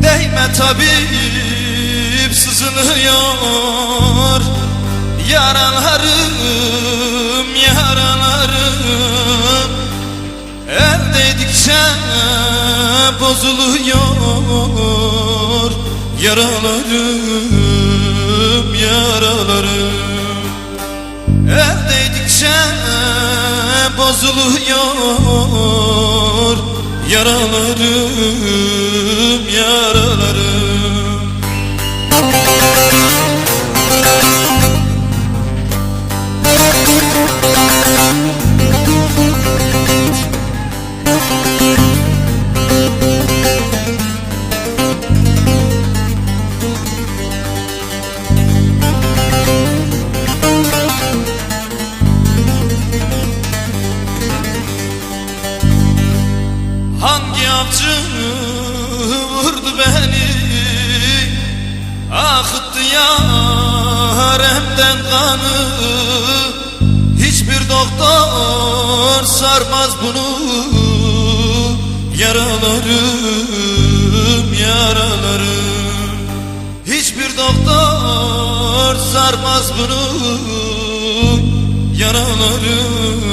Gelme tabip sızılıyor Yaralarım yaralarım. El değdikçe bozuluyor. Yaralarım yaralarım. El değdikçe bozuluyor. Yaralarım Avcı vurdu beni. Akıttı yaremden kanı. Hiçbir doktor sarmaz bunu. Yaralarım yaralarım. Hiçbir doktor sarmaz bunu. Yaralarım